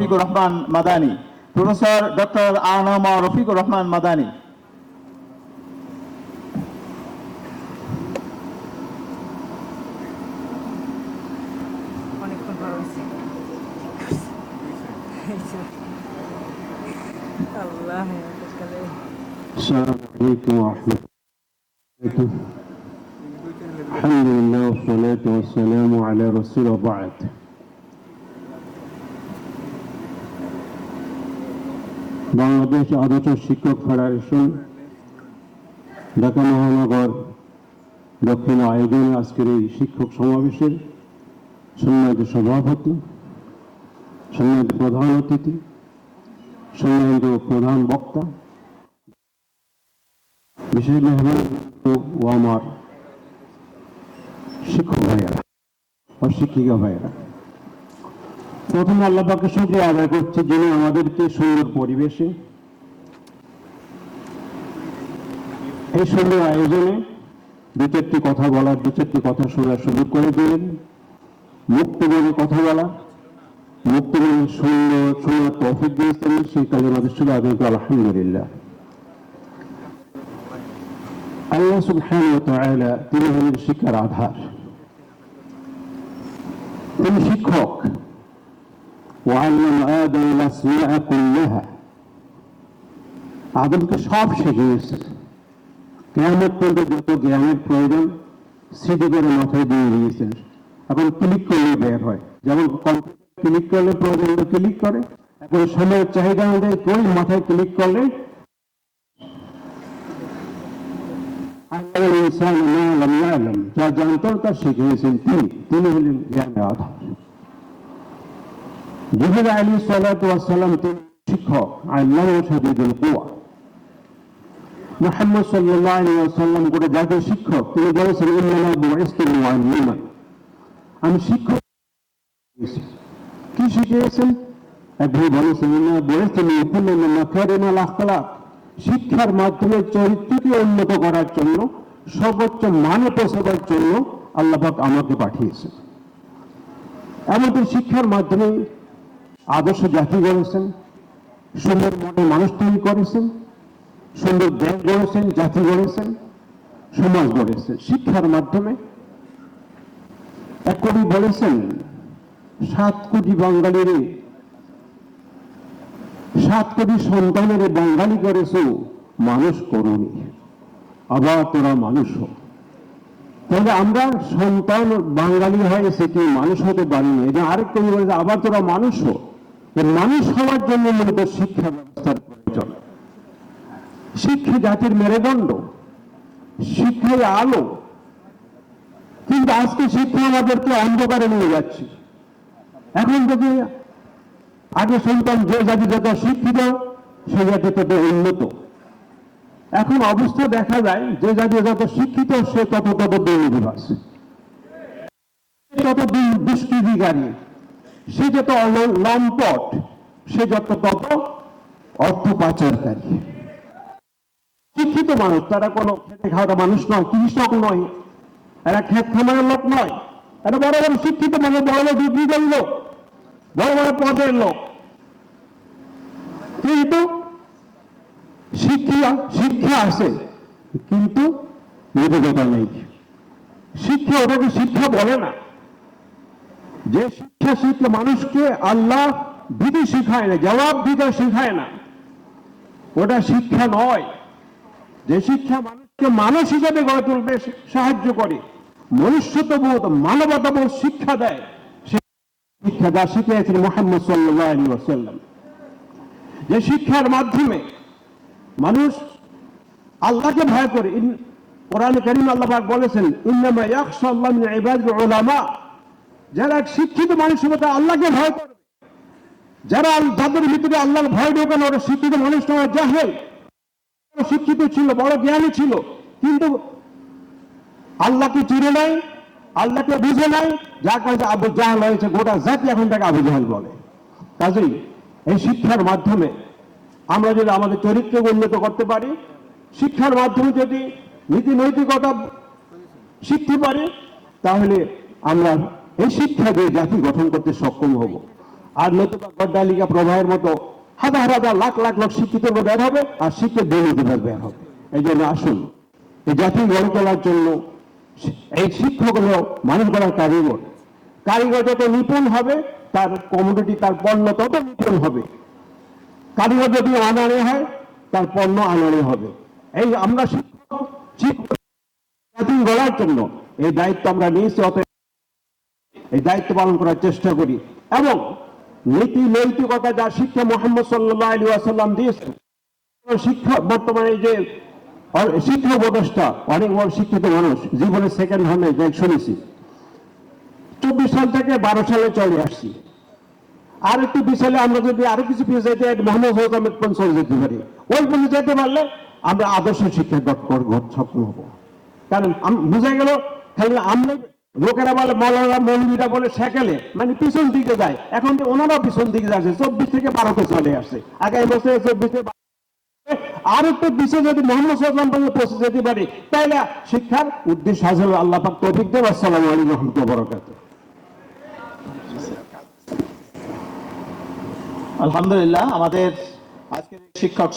Rafiqur Rahman Madani professor doctor আনামা রফিকুর রহমান মাদানি অনেকক্ষণ পর হয়েছে আল্লাহ আজকালে السلام عليكم ورحمة الله وبركاته الحمد لله والصلاة والسلام على رسول وبعد বাংলাদেশ আদর্শ শিক্ষক ফেডারেশন ঢাকা মহানগর দক্ষিণ আয়োজনে আজকের এই শিক্ষক সমাবেশের সম্মানিত সভাপতি, সম্মানিত প্রধান অতিথি, সম্মানিত প্রধান বক্তা, বিশেষ মেহমান ও আমার শিক্ষক ভাইয়েরা ও শিক্ষিকা ভাইয়েরা। প্রথম আল্লাহকে শুক্রিয়া আদায় করছি যিনি আমাদেরকে সুন্দর পরিবেশে। এই সুন্দর আয়োজনে দু চারটি কথা বলার, দু চারটি কথা শোনার সুযোগ করে দিলেন। মুক্তভাবে কথা বলা, মুক্তভাবে সুন্দর শোনার তফিক দিয়েছেন, সেই কাজে আমাদের শুধু আদায় আলহামদুলিল্লাহ। আল্লাহ সুবহানাহু তিনি হলেন শিক্ষার আধার। তিনি শিক্ষক। وعلم آدم الأسماء كلها আদমকে সব শিখিয়েছে কেয়ামত পর্যন্ত যত জ্ঞানের প্রয়োজন স্মৃতি করে মাথায় দিয়ে দিয়েছেন এখন ক্লিক করলে বের হয় যেমন কম্পিউটার ক্লিক করলে প্রয়োজন ক্লিক করে এখন সময়ের চাহিদা অনুযায়ী কেউ মাথায় ক্লিক করলে আল্লাহ ইনসান মা লাম ইয়ালাম যা জানতো তা শিখিয়েছেন তিনি তিনি হলেন জ্ঞানের আধার আলী ওয়াসাল্লাম তিনি শিক্ষক আল্লাহ শাদীদুল কুওয়া মুহাম্মদ আলাইহি ওয়াসাল্লাম করে শিক্ষক, তিনি বলেছেন আমি শিক্ষক কি শিখিয়েছেন? শিক্ষার মাধ্যমে চরিত্রকে উন্নত করার জন্য, সর্বোচ্চ মানে পৌঁছাবার জন্য আল্লাহাক আমাকে পাঠিয়েছেন। এমনকি শিক্ষার মাধ্যমে আদর্শ জাতি গড়েছেন, সুন্দর মনে মানুষ তৈরি করেছেন, সুন্দর দেশ গড়েছেন, জাতি গড়েছেন, সমাজ গড়েছেন শিক্ষার মাধ্যমে এক কবি বলেছেন, সাত কোটি বাঙালির, সাত কোটি সন্তানের বাঙালি করেছ, মানুষ করুনি। আবার তোরা মানুষ হোক তাহলে আমরা সন্তান বাঙালি হয়েছে কি মানুষ হতে পারিনি এটা আরেক কবি বলেছে আবার তোরা মানুষ হোক এ মানুষ হওয়ার জন্য মূলত শিক্ষা ব্যবস্থার প্রয়োজন। শিক্ষা জাতির মেরুদণ্ড শিক্ষায় আলো। কিন্তু আজকে শিক্ষা আমাদেরকে অন্ধকারে নিয়ে যাচ্ছে। এখন থেকে আগে শুনতাম যে জাতি যত শিক্ষিত সে জাতি তত উন্নত। এখন অবস্থা দেখা যায়, যে জাতি যত শিক্ষিত, সে তত তত দুর্নীতিবাস তত দুষ্কৃতিকারী। সে যত লম্পট সে যত তত অর্থ পাচারকারী শিক্ষিত মানুষ, তারা কোনো খেতে খাওয়া মানুষ নয় কৃষক নয় এরা খেত খামারের লোক নয় এরা বড় বড় শিক্ষিত মানুষ, বড় বড় ডিগ্রিদের লোক, বড় বড় পদের লোক। কিন্তু শিক্ষা শিক্ষা আছে, কিন্তু নিবেদতা নেই। শিক্ষা ওটাকে শিক্ষা বলে না। যে শিক্ষা শিখলে মানুষকে আল্লাহ বিধি শিখায় না, জবাব দিতে শিখায় না। ওটা শিক্ষা নয়। যে শিক্ষা মানুষকে মানুষ হিসেবে গড়ে তুলতে সাহায্য করে, মনুষ্যত্ববোধ, মানবতাবোধ শিক্ষা দেয় শিক্ষা যা শিখিয়েছেন মোহাম্মদ ওয়াসাল্লাম। যে শিক্ষার মাধ্যমে মানুষ আল্লাহকে ভয় করে কোরআন করিম আল্লাহ বলেছেন, ইন্নামা ইয়াখশাল্লাহ মিন ইবাদিল উলামা। যারা এক শিক্ষিত মানুষ হবে, তারা আল্লাহকে ভয় করবে। যারা যাদের ভিতরে আল্লাহর ভয় ঢোকানো, ওরা শিক্ষিত মানুষ নয় জাহেল শিক্ষিত ছিল, বড় জ্ঞানী ছিল, কিন্তু আল্লাহকে চিনে নাই, আল্লাহকে বুঝে নাই, যার কাছে আবু জাহাল হয়েছে, গোটা জাতি এখন তাকে আবু জাহাল বলে। কাজেই এই শিক্ষার মাধ্যমে আমরা যদি আমাদের চরিত্রকে উন্নত করতে পারি, শিক্ষার মাধ্যমে যদি নীতি নৈতিকতা শিখতে পারি, তাহলে আমরা এই শিক্ষা দিয়ে জাতি গঠন করতে সক্ষম হব। আর নতুবা গড্ডালিকা প্রবাহের মতো হাজার হাজার লাখ লাখ লোক শিক্ষিত বের হবে আর শিক্ষিত দুর্নীতিবাদ বের হবে। এই জন্য আসুন, এই জাতি গড়ে তোলার জন্য এই শিক্ষক হলো মানুষ গড়ার কারিগর। কারিগর যত নিপুণ হবে, তার কমোডিটি তার পণ্য তত নিপুণ হবে। কারিগর যদি আনাড়ে হয়, তার পণ্য আনাড়ে হবে। এই আমরা শিক্ষক জাতি গড়ার জন্য এই দায়িত্ব আমরা নিয়েছি, অতএব এই দায়িত্ব পালন করার চেষ্টা করি। এবং নীতি নৈতিকতা যা শিক্ষা মোহাম্মদ সাল্লাহ আলী আসাল্লাম দিয়েছেন শিক্ষা বর্তমানে যে শিক্ষা উপদেষ্টা, অনেক বড় শিক্ষিত মানুষ, জীবনে সেকেন্ড হন নাই যাই শুনেছি। চব্বিশ সাল থেকে বারো সালে চলে আসছি। আর একটু বিশালে আমরা যদি আরও কিছু পিছিয়ে যেতে মোহাম্মদ ফৌজ আহমেদ পর্যন্ত যেতে পারি। ওই পর্যন্ত যেতে পারলে আমরা আদর্শ শিক্ষা সফল হব। কারণ বোঝা গেল খালি আমরা লোকেরা বলে, মৌলানা মৌলবীরা বলে, সেকেলে মানে পিছন দিকে যায়। এখন তো ওনারা পিছন দিকে যাচ্ছে চব্বিশ থেকে বারোতে চলে আসছে আগামী বছরে চব্বিশ থেকে আর একটু বিশেষ যদি মোহাম্মদ সাল্লাম পর্যন্ত পৌঁছে যেতে পারি তাহলে শিক্ষার উদ্দেশ্য হাসিল আল্লাহ পাক তৌফিক দেব আসসালামু আলাইকুম রহমতুল্লাহ বরকাতুহ। আলহামদুলিল্লাহ, আমাদের আজকের শিক্ষক